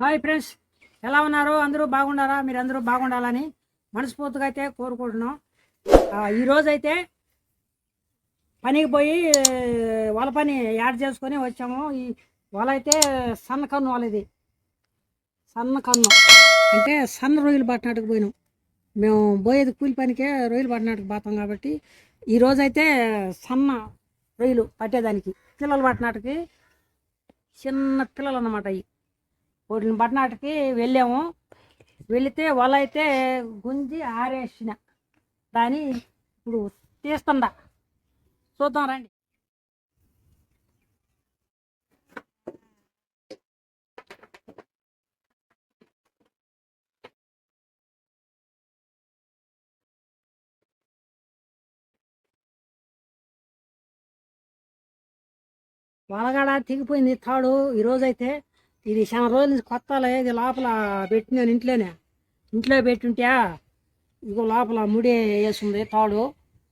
Hi friends. ఎలా ఉన్నారు? అందరూ బాగున్నారా? మీరు అందరూ బాగుండాలని మనస్ఫూర్తిగా అయితే కోరుకుంటున్నాం. ఈరోజైతే ఈరోజు అయితే పనికి పోయి వల పని యాడ్ చేసుకొని వచ్చాము. ఈ వల అయితే సన్న కన్ను వాళ్ళది. సన్న కన్ను. అంటే సన్న రొయ్యలు పట్టినట్టుకు పోయినాం. మేము పోయేది కూలి పనికే రొయ్యలు పట్టినట్టుకు పోతాం కాబట్టి ఈరోజు అయితే సన్న రొయ్యలు పట్టేదానికి. పిల్లలు పట్టినట్టుకి చిన్న పిల్లలు అన్నమాట అవి వాటిని పట్టణాటికి వెళ్ళాము. వెళితే వల అయితే గుంజి ఆరేసిన. దాని ఇప్పుడు తీస్తుందా చూద్దాం రండి. వలగాడ తెగిపోయింది తాడు. ఈరోజైతే ఇది చాలా రోజుల నుంచి కొత్త ఇది లోపల పెట్టినాను ఇంట్లోనే. ఇంట్లో పెట్టుంటే ఇగో లోపల ముడి వేసింది తాడు.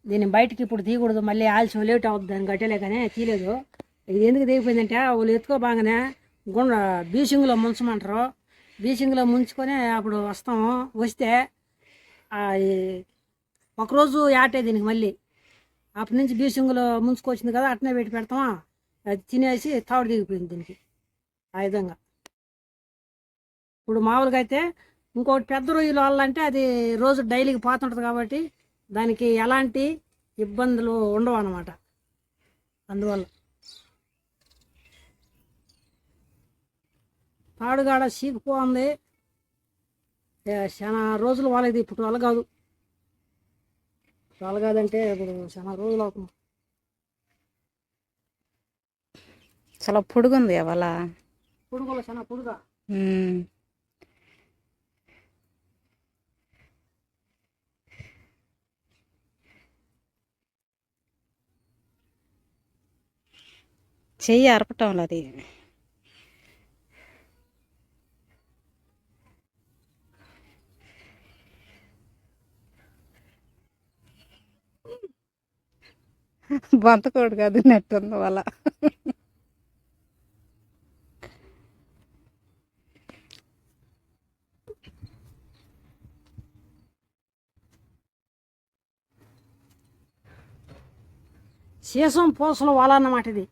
దీన్ని బయటకి ఇప్పుడు తీయకూడదు మళ్ళీ ఆలస్యం లేట్ అవుతుంది దాన్ని గట్టలే కానీ తీయలేదు. ఇది ఎందుకు దిగిపోయిందంటే వాళ్ళు ఎత్తుకో బాగానే గుండ బీసింగ్లో ముంచమంటారు. బీసింగ్లో ముంచుకొని అప్పుడు వస్తాము వస్తే ఒకరోజు యాటే దీనికి మళ్ళీ. అప్పటి నుంచి బీసింగ్లో ముంచుకొచ్చింది కదా అట్నే పెట్టి పెడతామా అది తినేసి తాడు దిగిపోయింది దీనికి. ఆ విధంగా. ఇప్పుడు మామూలుగా అయితే ఇంకోటి పెద్ద రొయ్యలు వాళ్ళంటే అది రోజు డైలీకి పోతుంటుంది కాబట్టి దానికి ఎలాంటి ఇబ్బందులు ఉండవు అన్నమాట. అందువల్ల. తాడుగాడ చీకిపోతుంది ఏ, చాలా రోజులు వాళ్ళది ఇప్పుడు వాళ్ళ కాదు. వాళ్ళ కాదంటే ఇప్పుడు చాలా రోజులు అవుతుంది చాలా పొడుగుంది అవల పుడుగులు చాలా పుడుగా? చెయ్యి అరపటం అది. బంతకోడు కాదు నెట్టుంది వల సీసం పోసలు వల అన్నమాట ఇది.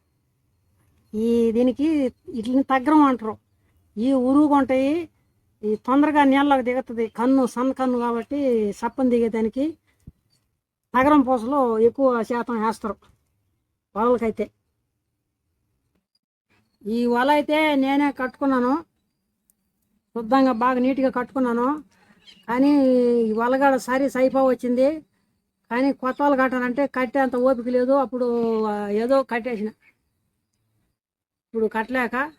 ఈ దీనికి వీటిని తగ్గరం అంటారు. ఈ ఉరుగు ఉంటాయి ఈ తొందరగా నీళ్ళకు దిగుతుంది. కన్ను సన్న కన్ను కాబట్టి సప్పని దిగేదానికి తగరం పూసలు ఎక్కువ శాతం వేస్తారు వలలకైతే. ఈ వల అయితే నేనే కట్టుకున్నాను. శుద్ధంగా బాగా నీట్గా కట్టుకున్నాను. కానీ ఈ వలగాడ సరి సైపా వచ్చింది. కానీ కొత్త వాళ్ళు కట్టాలంటే కట్టేంత ఓపిక లేదు. అప్పుడు ఏదో కట్టేసిన. ఇప్పుడు కట్టలేక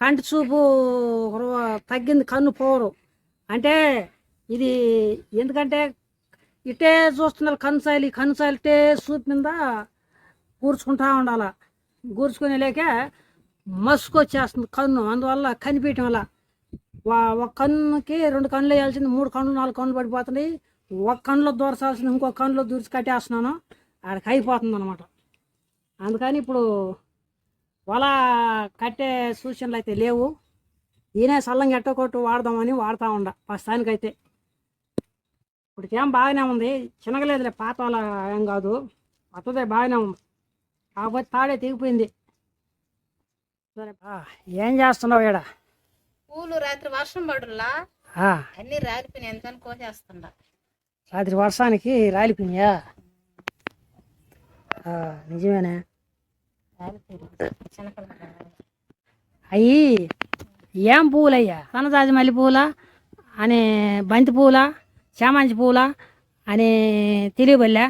కంటి చూపు తగ్గింది కన్ను పోరు. అంటే ఇది ఎందుకంటే ఇటే చూస్తున్నారు కన్సాయిలు కన్సాయిలు ఇటే చూపు మీద కూర్చుకుంటా ఉండాల. కూర్చుకునే లేక మసుకు వచ్చేస్తుంది కన్ను. అందువల్ల కనిపించడం వల్ల వా- ఒక కన్నుకి రెండు కన్నులు వేయాల్సింది మూడు కన్నులు నాలుగు కన్నులు పడిపోతున్నాయి. ఒక కన్నులో దూరసాల్సింది ఇంకో కన్నులో దూర్చి కట్టేస్తున్నాను. ఆడికి అయిపోతుంది అనమాట అందుకని ఇప్పుడు వల కట్టే సూచనలు అయితే లేవు. ఈయనే సల్లంగా ఎట్టకొట్టు వాడదామని వాడుతూ ఉండ ప్రస్తుతానికైతే. ఇప్పుడు ఏం బాగానే ఉంది. చిన్నగలేదులే పాత ఏం కాదు. కొత్తదే బాగానే ఉంది. కాకపోతే తాడే తెగిపోయింది. సరే ఏం చేస్తున్నావు ఈడ? పూలు రాత్రి వర్షం పడులా అన్ని రాలిపోయినాయి. ఎందుకని కోసేస్తుండ. రాత్రి వర్షానికి రాలిపోయినాయా? నిజమేనే. అయ్యి ఏం పువ్వులయ్యా సన్నజాజి మల్లె పువ్వులా అనే బంతి పువ్వులా చామంతి పువ్వులా అనే తెలియబల్లా?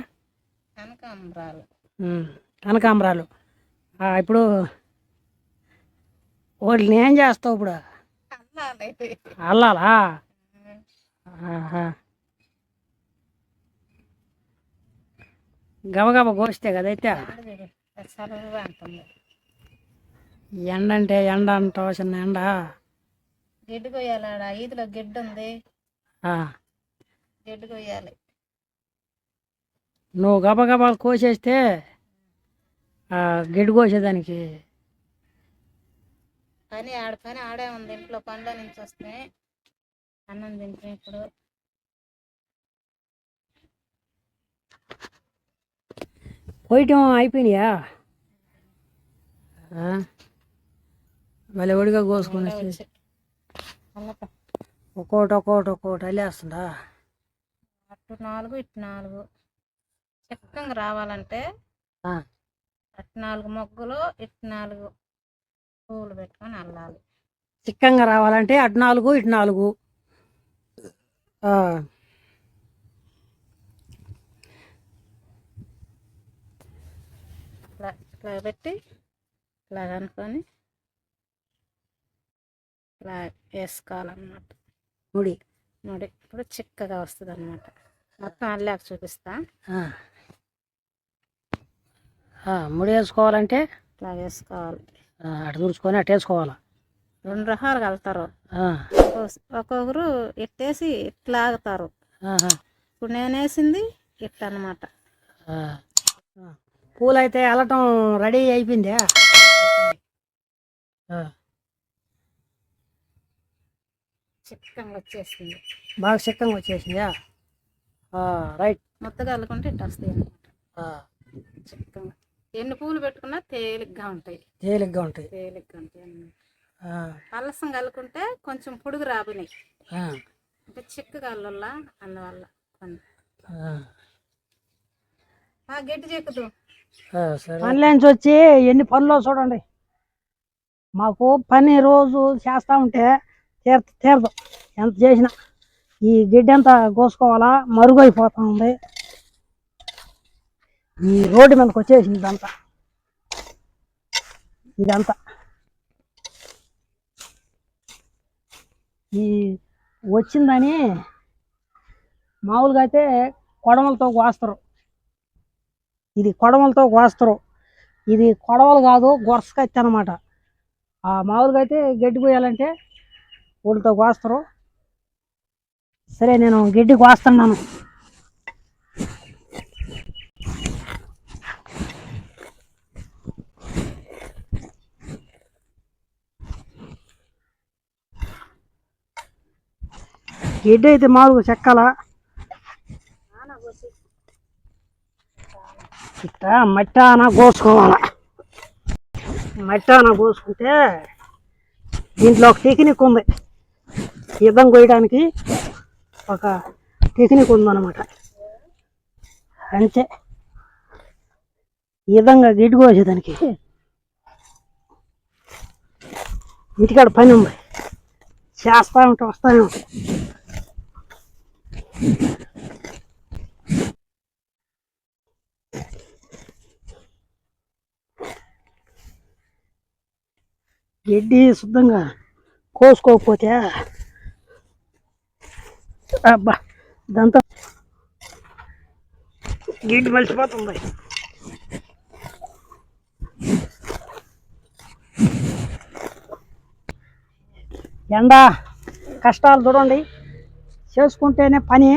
కనకాంబరాలు. కనకాంబరాలు. ఆ, ఇప్పుడు వాటిని ఏం చేస్తావు ఇప్పుడు? అల్లాలా. గబగబ కోస్తే కదైతే చల్లగా అంటుంది ఎండ అంటే ఎండ అంటావు చిన్న ఎండ. గడ్డి కొయ్యాలి ఈదులో గడ్డి ఉంది. ఆ, గడ్డి కొయ్యాలి. నువ్వు గబగబా కోసేస్తే ఆ, గడ్డి కోసేదానికి. పని ఆడ పని ఆడే ఉంది. ఇంట్లో పనిలో నుంచి వస్తే అన్నం తింటే ఇప్పుడు. పోయటం అయిపోయినాయా? మళ్ళీ ఒడిగా కోసుకొని ఒక్కోటి ఒక్కోటి ఒక్కోటి అల్లేస్తుందా? అటు నాలుగు ఇటు నాలుగు. చిక్కంగా రావాలంటే ఆ, అటు నాలుగు మొగ్గులు ఇటు నాలుగు పువ్వులు పెట్టుకొని అల్లాలి. చిక్కంగా రావాలంటే అటు నాలుగు ఇటు నాలుగు. పెట్టి ఇట్లా అనుకొని ఇట్లా వేసుకోవాలన్నమాట. ముడి. ముడి. ఇప్పుడు చిక్కగా వస్తుంది అనమాట మొత్తం అల్లాక చూపిస్తా. ముడి వేసుకోవాలంటే? ఇట్లా వేసుకోవాలి. అటు తుడుచుకొని అటు వేసుకోవాలా? రెండు రకాలు కలుతారు ఒక్కొక్కరు ఎట్టేసి ఇట్లా ఆగుతారు. ఇప్పుడు నేను వేసింది ఇట్ట అనమాట ఆ. ఆ. పూలు అయితే అల్లటం రెడీ అయిపోయిందా. ఆ, చిక్కగా వచ్చేసింది బాగా చిక్కంగా వచ్చేసిందా ఆ, రైట్. మొత్తగా అల్లుకుంటే ఇట్ట వస్తాయి చిక్కగా. ఎన్ని పూలు పెట్టుకున్నా తేలిగ్గా ఉంటాయి. తేలిగ్గా ఉంటాయి. తేలిగ్గా ఉంటాయి పలసం కలుకుంటే కొంచెం పొడుగు రాబినాయి ఆ, అంటే చిక్కగా అల్లుల్లా అందువల్ల కొన్ని. ఆ. ఆ గట్టి చెక్కుదు పనిలోంచి వచ్చి ఎన్ని పనులు చూడండి. మాకు పని రోజు చేస్తూ ఉంటే తీర తీరదు. ఎంత చేసినా. ఈ గిడ్డ అంతా కోసుకోవాలా? మరుగు అయిపోతా ఉంది. ఈ రోడ్డు మీదకి వచ్చేసింది ఇదంతా. ఇదంతా. ఈ వచ్చిందని మామూలుగా అయితే కొడమలతో కోస్తారు. ఇది కొడవలతో కోస్తారు ఇది కొడవలు కాదు గొరసకత్తి అనమాట ఆ మామూలుగా అయితే గడ్డి కోయాలంటే ఊళ్ళతో కోస్తారు సరే నేను గడ్డి కోస్తున్నాను గడ్డి అయితే మామూలుగా చెక్కాలా? ఇట్ట మట్టాన కోసుకోవాల. మట్టాన కోసుకుంటే దీంట్లో ఒక టెక్నిక్ ఉంది. యుద్ధం కొయ్యడానికి ఒక టెక్నిక్ ఉందన్నమాట. అంతే. ఈ విధంగా గిడ్డు కోసేదానికి ఇంటికాడ పని ఉంది. చేస్తా ఉంటే వస్తానే ఉంటాయి గడ్డి శుద్ధంగా కోసుకోకపోతే అబ్బా ఇదంతా గడ్డి మలిసిపోతుంది ఎండ కష్టాలు చూడండి. చేసుకుంటేనే పని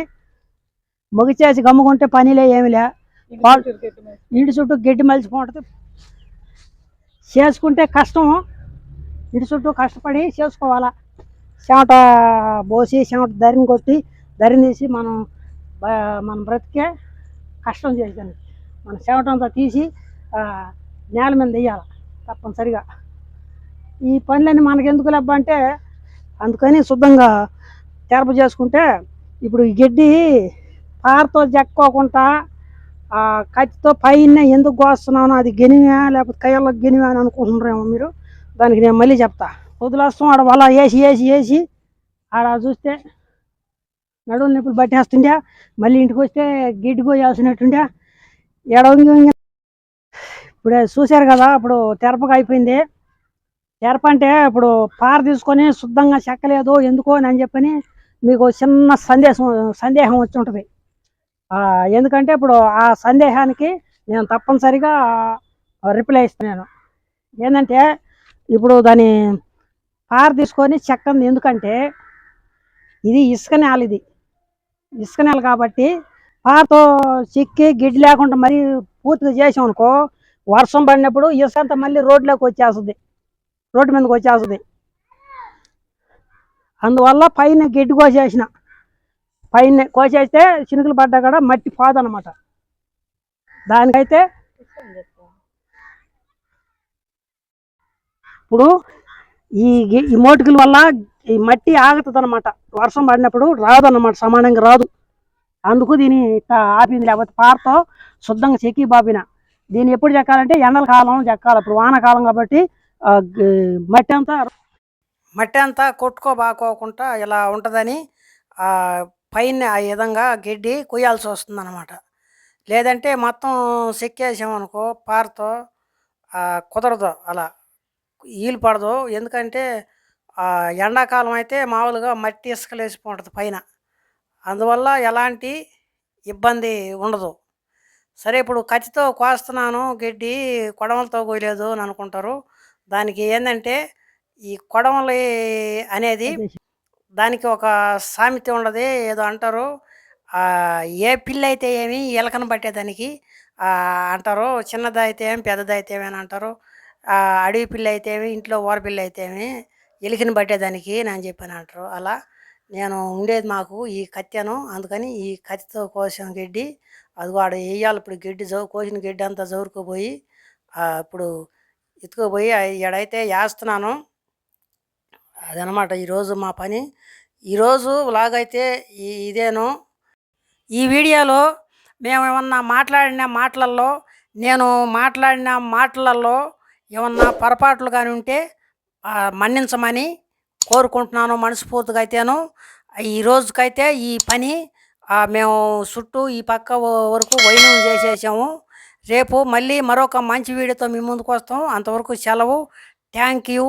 మొగిచేసి గమ్ముకుంటే పనిలే ఏమిలే ఇంటి చుట్టూ గడ్డి మలిసిపోతుంది చేసుకుంటే కష్టం. ఇటు చుట్టూ కష్టపడి చేసుకోవాలా. చెమట పోసి చెమట ధరిని కొట్టి ధరిని తీసి మనం మన బ్రతికే కష్టం చేసాను మన చెమట అంతా తీసి నేల మీద వేయాలి తప్పనిసరిగా. ఈ పనులన్నీ మనకెందుకు లెబ్బ అంటే అందుకని శుద్ధంగా తెరప చేసుకుంటే ఇప్పుడు ఈ గడ్డి పారతో జక్కోకుండా కత్తితో పైన ఎందుకు కోస్తున్నాను అది గెనివా లేకపోతే కయ్యల్లో గెనివా అని అనుకుంటున్నారేమో మీరు. దానికి నేను మళ్ళీ చెప్తా. వదిలేస్తాం ఆడ వల వేసి వేసి వేసి ఆడ చూస్తే నడువుల నొప్పులు పట్టేస్తుండే. మళ్ళీ ఇంటికి వస్తే గిడ్డి కోయాల్సినట్టుండే ఎడవంగి ఇప్పుడు చూశారు కదా ఇప్పుడు తెరపగా అయిపోయింది. తెరప అంటే ఇప్పుడు పార తీసుకొని శుద్ధంగా చెక్కలేదు ఎందుకో అని అని చెప్పని మీకు చిన్న సందేశం సందేహం వచ్చి ఉంటుంది. ఎందుకంటే ఇప్పుడు ఆ సందేహానికి నేను తప్పనిసరిగా రిప్లై ఇస్తున్నాను ఏంటంటే ఇప్పుడు దాని పార తీసుకొని చెక్కంది. ఎందుకంటే ఇది ఇసుక నేల ఇది. ఇసుక నేల కాబట్టి పారతో చిక్కి గిడ్డి లేకుండా మరీ పూర్తిగా చేసాం అనుకో వర్షం పడినప్పుడు ఇసుక అంతా మళ్ళీ రోడ్లోకి వచ్చేస్తుంది. రోడ్డు మీదకి వచ్చేస్తుంది. అందువల్ల పైన గడ్డి కోసేసిన. పైన కోసేస్తే చినుకులు పడ్డా కూడా మట్టి పోదన్నమాట. దానికైతే ఇప్పుడు ఈ ఈ మోటుకుల వల్ల ఈ మట్టి ఆగుతుంది అనమాట వర్షం పడినప్పుడు రాదు అన్నమాట సమానంగా రాదు. అందుకు దీని ఇట్లా ఆపింది లేకపోతే పారతో శుద్ధంగా చెక్కి బాపిన. దీన్ని ఎప్పుడు చెక్కాలంటే ఎండల కాలం చెక్కాలి. ఇప్పుడు వానకాలం కాబట్టి మట్టి అంతా మట్టి అంతా కొట్టుకోబాకోకుండా ఇలా ఉంటుందని పైన ఆ విధంగా గడ్డి కొయ్యాల్సి వస్తుంది అనమాట లేదంటే మొత్తం చెక్కేసామనుకో పారతో కుదరదు అలా. ఈలు పడదు. ఎందుకంటే ఎండాకాలం అయితే మామూలుగా మట్టి ఇసుకలు వేసిపోతుంది పైన. అందువల్ల ఎలాంటి ఇబ్బంది ఉండదు. సరే ఇప్పుడు కత్తితో కోస్తున్నాను గడ్డి కొడవలతో కోయలేదు అని అనుకుంటారు. దానికి ఏంటంటే ఈ కొడవలి అనేది దానికి ఒక సామెత ఉండదు ఏదో అంటారు. ఏ పిల్ల అయితే ఏమి ఎలకను పట్టేదానికి అంటారు. చిన్నది అయితే ఏమి పెద్దది అయితే ఏమి అని అంటారు. అడవి పిల్ల అయితేమి ఇంట్లో ఓర పిల్ల అయితేమి ఎలికని పట్టేదానికి నేను చెప్పాను అంటారు. అలా నేను ఉండేది మాకు ఈ కత్తెను అందుకని ఈ కత్తితో కోసిన గడ్డి అది వాడు వేయాలి ఇప్పుడు గడ్డి జో కోసిన గడ్డి అంతా జోరుకుపోయి ఇప్పుడు ఎత్తుకుపోయి ఎడైతే వేస్తున్నాను అదనమాట ఈరోజు మా పని. ఈరోజు లాగైతే ఈ ఇదేను. ఈ వీడియోలో మేము ఏమన్నా మాట్లాడిన మాటలలో నేను మాట్లాడిన మాటలలో ఏమన్నా పొరపాట్లు కానీ ఉంటే మన్నించమని కోరుకుంటున్నాను మనస్ఫూర్తిగా అయితేను. ఈ రోజుకైతే ఈ పని మేము చుట్టూ ఈ పక్క వరకు వైనం చేసేసాము. రేపు మళ్ళీ మరొక మంచి వీడియోతో మీ ముందుకు వస్తాం. అంతవరకు సెలవు. Thank you.